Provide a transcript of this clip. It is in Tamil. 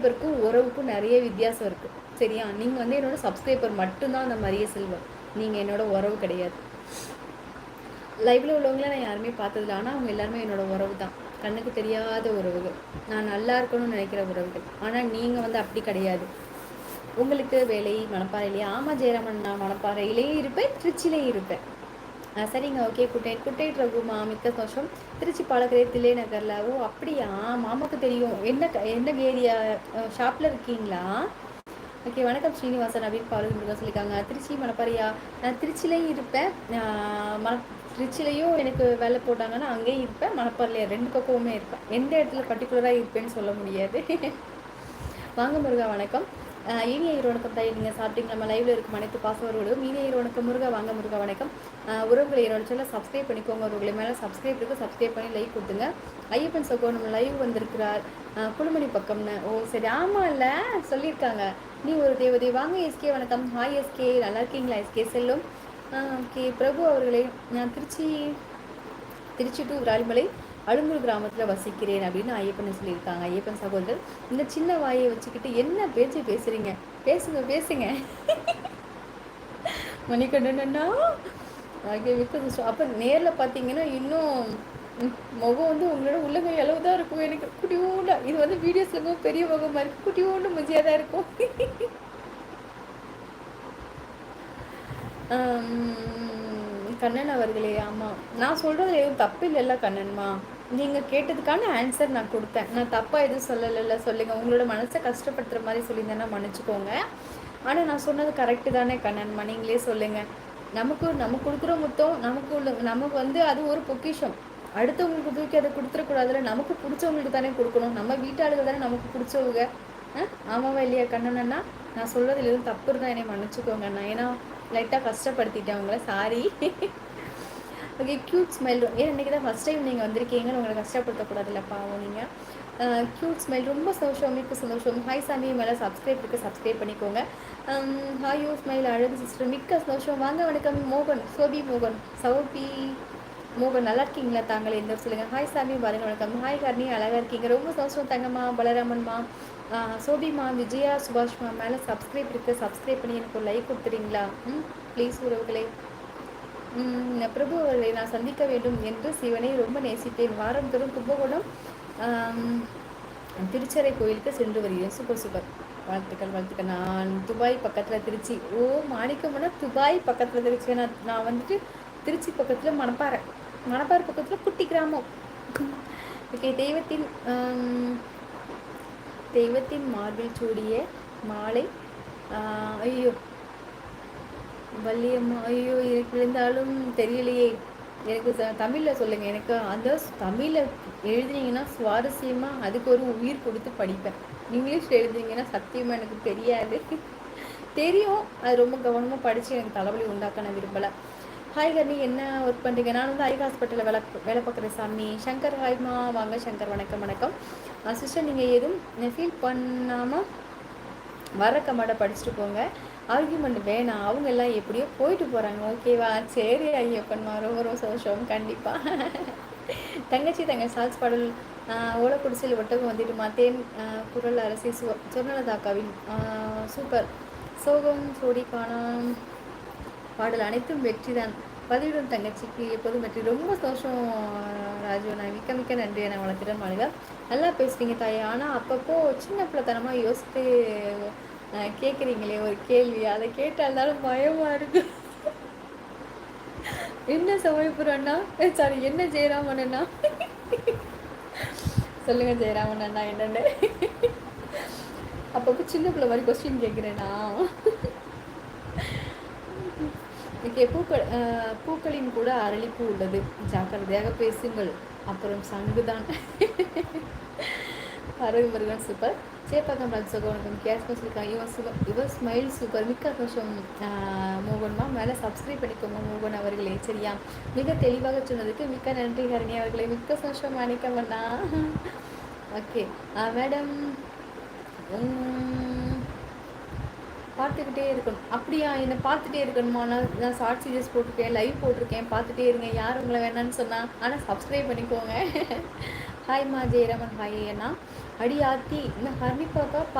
சப்ஸ்கிரைபருக்கும் உறவுக்கும் நிறைய வித்தியாசம் இருக்குது சரியா? நீங்கள் வந்து என்னோட சப்ஸ்கிரைபர் மட்டும்தான் அந்த மரிய செல்வம். நீங்கள் என்னோட உறவு கிடையாது. லைவில் உள்ளவங்கள நான் யாருமே பார்த்ததில்ல. ஆனால் அவங்க எல்லாருமே என்னோட உறவு தான். கண்ணுக்கு தெரியாத உறவுகள். நான் நல்லா இருக்கணும்னு நினைக்கிற உறவுகள். ஆனால் நீங்கள் வந்து அப்படி கிடையாது. உங்களுக்கு வேலை மணப்பாறையிலேயே ஆமாம் ஜெயராமன் நான் மணப்பாறையிலேயே இருப்பேன் திருச்சியிலேயே இருப்பேன். சரிங்க ஓகே குட்டை குட்டைட் ரகுமா மிக்க சந்தோஷம். திருச்சி பாலக்கரை தில்லை நகரில். ஓ அப்படியா? மாமாக்கு தெரியும். என்ன என்ன ஏரியா ஷாப்பில் இருக்கீங்களா? ஓகே வணக்கம் ஸ்ரீனிவாசன் அப்படின்னு பாலு முருகன் சொல்லியிருக்காங்க. திருச்சி மணப்பாறையா? நான் திருச்சிலையும் இருப்பேன். மண திருச்சிலையும் எனக்கு வேலை போட்டாங்கன்னா அங்கேயும் இருப்பேன். மணப்பாறையில ரெண்டு பக்கமுமே இருப்பேன். எந்த இடத்துல பர்டிகுலராக இருப்பேன்னு சொல்ல முடியாது. வாங்க முருகா வணக்கம். இனிய வணக்கம் தாய். நீங்கள் சாப்பிட்டீங்க நம்ம லைவ்ல இருக்கும் அனைத்து பாசவர்களும். இனிய வணக்கம். முருகா வாங்க முருகா வணக்கம். உறவுகளை என்னோட சொல்ல சப்ஸ்கிரைப் பண்ணிக்கோங்க. உறவுகளை மேலே சப்ஸ்கிரைப் இருக்கு. சப்ஸ்கிரைப் பண்ணி லைக் கொடுத்துங்க. ஐயப்பன் சகோ நம்ம லைவ் வந்திருக்கிறார். குழுமணி பக்கம்னு. ஓ சரி. ஆமாம் இல்லை. சொல்லியிருக்காங்க. நீ ஒரு தேவதை. வாங்க எஸ்கே வணக்கம். ஹாய் எஸ்கே நல்லா இருக்கீங்களா? எஸ்கே செல்லும். ஓகே பிரபு அவர்களே நான் திருச்சி திருச்சி டு விராலிமலை. அழுங்கூர் கிராமத்தில் வசிக்கிறேன் அப்படின்னு ஐயப்பன் சொல்லியிருக்காங்க. ஐயப்பன் சகோதரர் இந்த சின்ன வாயை வச்சுக்கிட்டு என்ன பேச்சு பேசுறீங்க? பேசுங்க பேசுங்க. மணிக்கண்டனா அப்போ நேரில் பார்த்தீங்கன்னா இன்னும் முகம் வந்து உங்களோட உள்ளங்கை அளவு தான் இருக்கும் எனக்கு. குட்டியூண்டு இது வந்து வீடியோஸில் பெரிய முகம் மாதிரி குட்டியூண்டு முஜியாக தான் இருக்கும். கண்ணன் அவர்களே ஆமாம் நான் சொல்றது எதுவும் தப்பு இல்லைல்ல கண்ணன்மா. நீங்கள் கேட்டதுக்கான ஆன்சர் நான் கொடுத்தேன். நான் தப்பாக எதுவும் சொல்லலைல்ல. சொல்லுங்கள் உங்களோட மனசை கஷ்டப்படுத்துகிற மாதிரி சொல்லியிருந்தேன்னா மன்னிச்சுக்கோங்க. ஆனால் நான் சொன்னது கரெக்டு தானே கண்ணன்மா. நீங்களே சொல்லுங்கள் நமக்கு நம்ம கொடுக்குற மொத்தம் நமக்கு உள்ள நமக்கு வந்து அது ஒரு பொக்கிஷம். அடுத்தவங்களுக்கு தூக்கி அதை கொடுத்துடக்கூடாதுல நமக்கு பிடிச்சவங்களுக்கு தானே கொடுக்கணும். நம்ம வீட்டாளுகள் தானே நமக்கு பிடிச்சவங்க. ஆமாவா இல்லையா கண்ணனண்ணா? நான் சொல்கிறதுல எதுவும் தப்பு இருந்தால் என்னை மன்னிச்சுக்கோங்கண்ணா. ஏன்னா லைட்டாக கஷ்டப்படுத்திட்டேன் அவங்கள sorry okay cute smile room ஏன் இன்றைக்கி தான் ஃபஸ்ட் டைம் நீங்கள் வந்திருக்கீங்கன்னு உங்களை கஷ்டப்படுத்தக்கூடாதுல்ல பாவம் நீங்கள் க்யூட் ஸ்மைல் ரொம்ப சந்தோஷம் மிக்க சந்தோஷம். ஹாய் சாமி மேலே சப்ஸ்கிரைப் இருக்குது சப்ஸ்கிரைப் பண்ணிக்கோங்க. ஹாய் யூ ஸ்மைல் அழகு சிஸ்டர் மிக்க சந்தோஷம். வாங்க வணக்கம் மோகன் சோபி மோகன் சௌபி மோகன் நல்லா இருக்கீங்களா தாங்களே? எந்த சொல்லுங்கள் ஹாய் சாமி பாருங்க வணக்கம். ஹாய் கர்ணி அழகாக இருக்கீங்க. ரொம்ப சந்தோஷம் தங்கம்மா பலராமன்மா சோபிமா விஜயா சுபாஷ்மா மேலே சப்ஸ்கிரைப் இருக்குது சப்ஸ்கிரைப் பண்ணி எனக்கு ஒரு லைக் கொடுத்துறீங்களா? ம் ப்ளீஸ் உறவுகளே. பிரபு அவர்களை நான் சந்திக்க வேண்டும் என்று சிவனை ரொம்ப நேசித்தேன். வாரம் தோறும் கும்பகோணம் திருச்சரை கோயிலுக்கு சென்று வருகிறேன். Super super. வாழ்த்துக்கள் வாழ்த்துக்கள். நான் துபாய் பக்கத்தில் திருச்சி. ஓ மாணிக்கம்னா துபாய் பக்கத்தில் திருச்சி. நான் நான் வந்துட்டு திருச்சி பக்கத்தில் மணப்பாறை. மணப்பாறை பக்கத்தில் குட்டி கிராமம். ஓகே தெய்வத்தின் தெய்வத்தின் மார்பில் சூடிய மாலை. ஐயோ. வள்ளியம்மா ஐயோ எனக்கு விழுந்தாலும் தெரியலையே. எனக்கு தமிழில் சொல்லுங்கள் எனக்கு அந்த தமிழில் எழுதுனீங்கன்னா சுவாரஸ்யமாக அதுக்கு ஒரு உயிர் கொடுத்து படிப்பேன். இங்கிலீஷில் எழுதுனீங்கன்னா சத்தியமாக எனக்கு தெரியாது. தெரியும். அது ரொம்ப கவனமாக படித்து எனக்கு தலைவலி உண்டாக்க நான் விரும்பலை. ஹாய் கர்ணி. என்ன ஒர்க் பண்ணுறீங்க நான் வந்து ஐ ஹாஸ்பிட்டலில் வேலை வேலை பார்க்குறேன் சாமி. சங்கர் ஹாய்மா வாங்க சங்கர். வணக்கம் வணக்கம். சிஸ்டர் நீங்கள் எதுவும் ஃபீல் பண்ணாமல் வர கமாடை படிச்சுட்டு போங்க. ஆர்கியூமெண்ட் வேணாம் அவங்க எல்லாம் எப்படியோ போயிட்டு போகிறாங்க ஓகேவா சரி ஐயப்பன்மா ரொம்ப ரொம்ப சந்தோஷம் கண்டிப்பாக தங்கச்சி தங்க சால்ஸ் பாடல் ஓலக்குடிசில் ஒட்டகம் வந்துட்டுமா தேன் குரல் அரசி சு சொர்ணலதாக்காவின் சூப்பர். சோகம் சோடி காணாம். பாடல் அனைத்தும் வெற்றி தான் பதிவிடும் தங்கச்சிக்கு எப்போதும் வெற்றி. ரொம்ப சந்தோஷம் ராஜு. நான் மிக்க மிக்க நன்றி. நான் வளர்த்துறேன் மாளிகா நல்லா பேசுகிறீங்க தாயே. ஆனால் அப்பப்போ சின்ன பிள்ளைத்தனமாக யோசித்து கேட்குறீங்களே ஒரு கேள்வி. அதை கேட்டாலும் பயமாக இருக்கு. என்ன சமயபுரம் அண்ணா சாரி என்ன ஜெயராமன் அண்ணா சொல்லுங்க ஜெயராமன் அண்ணா என்னென்ன. அப்பப்போ சின்ன பிள்ளை மாதிரி கொஸ்டின் கேட்குறேண்ணா ஓகே பூக்கள் பூக்களின் கூட அரளிப்பூ உள்ளது. ஜாக்கிரதையாக பேசுங்கள். அப்புறம் சங்குதான் முருகன் சூப்பர் சேப்பாக்கம் ராஜசோகம் வணக்கம் கேஸ் வச்சுருக்காங்க இவன் சுகம் இவர் ஸ்மைல் சூப்பர் மிக்க சந்தோஷம் மோகன்மா மேலே சப்ஸ்கிரைப் பண்ணிக்கோங்க மோகன் அவர்களே சரியா மிக தெளிவாக சொன்னதுக்கு மிக்க நன்றி ஹரணி அவர்களே மிக்க சந்தோஷம் மாணிக்கமண்ணா ஓகே மேடம் பார்த்துக்கிட்டே இருக்கணும் அப்படியா என்னை பார்த்துட்டே இருக்கணுமா நான் நான் ஷார்ட் சீரியஸ் போட்டிருக்கேன் லைவ் போட்டிருக்கேன் பார்த்துட்டே இருங்க யார் உங்களை வேணான்னு சொன்னால் ஆனால் சப்ஸ்கிரைப் பண்ணிக்கோங்க ஹாய் மா ஜெயராமன் ஹாய் அண்ணா அடி ஆத்தி இந்த ஹர்னிப்பாக்கா